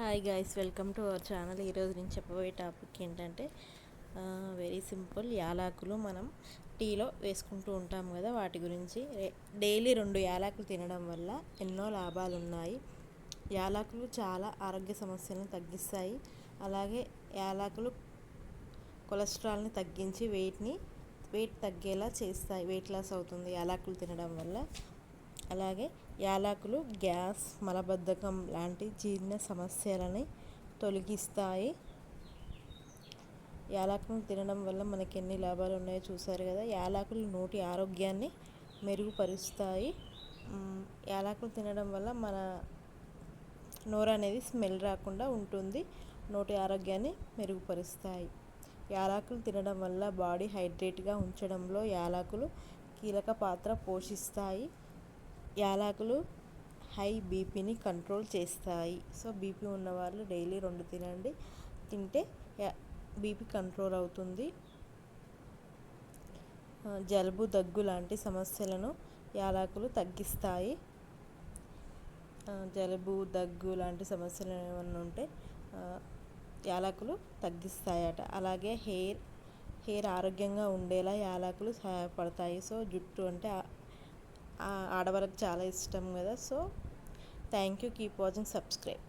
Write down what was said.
Hi guys welcome to our channel ఈరోజు నేను చెప్పబోయే టాపిక్ ఏంటంటే వెరీ సింపుల్ యాలాకులు మనం టీలో వేసుకుంటూ ఉంటాం కదా. వాటి గురించి డైలీ రెండు యాలాకులు తినడం వల్ల ఎన్నో లాభాలు ఉన్నాయి. యాలాకులు చాలా ఆరోగ్య సమస్యలను తగ్గిస్తాయి. అలాగే యాలకులు కొలెస్ట్రాల్ని తగ్గించి వెయిట్ని వెయిట్ తగ్గేలా చేస్తాయి వెయిట్ లాస్ అవుతుంది యాలాకులు తినడం వల్ల. అలాగే యాలకులు గ్యాస్ మలబద్ధకం లాంటి జీర్ణ సమస్యలని తొలగిస్తాయి. యాలకులు తినడం వల్ల మనకి ఎన్ని లాభాలు ఉన్నాయో చూసారు కదా. యాలకులు నోటి ఆరోగ్యాన్ని మెరుగుపరుస్తాయి. యాలకులు తినడం వల్ల మన నోరు అనేది స్మెల్ రాకుండా ఉంటుంది. నోటి ఆరోగ్యాన్ని మెరుగుపరుస్తాయి. యాలకులు తినడం వల్ల బాడీ హైడ్రేట్గా ఉంచడంలో యాలకులు కీలక పాత్ర పోషిస్తాయి. యాలకులు హై బీపీని కంట్రోల్ చేస్తాయి. సో బీపీ ఉన్నవాళ్ళు డైలీ రెండు తినండి. తింటే బీపీ కంట్రోల్ అవుతుంది. జలుబు దగ్గు లాంటి సమస్యలను యాలకులు తగ్గిస్తాయి. జలుబు దగ్గు లాంటి సమస్యలు ఏమన్నా ఉంటే యాలకులు తగ్గిస్తాయట. అలాగే హెయిర్ హెయిర్ ఆరోగ్యంగా ఉండేలా యాలకులు సహాయపడతాయి. సో జుట్టు అంటే ఆడవాళ్ళకి చాలా ఇష్టం కదా. So thank you keep watching subscribe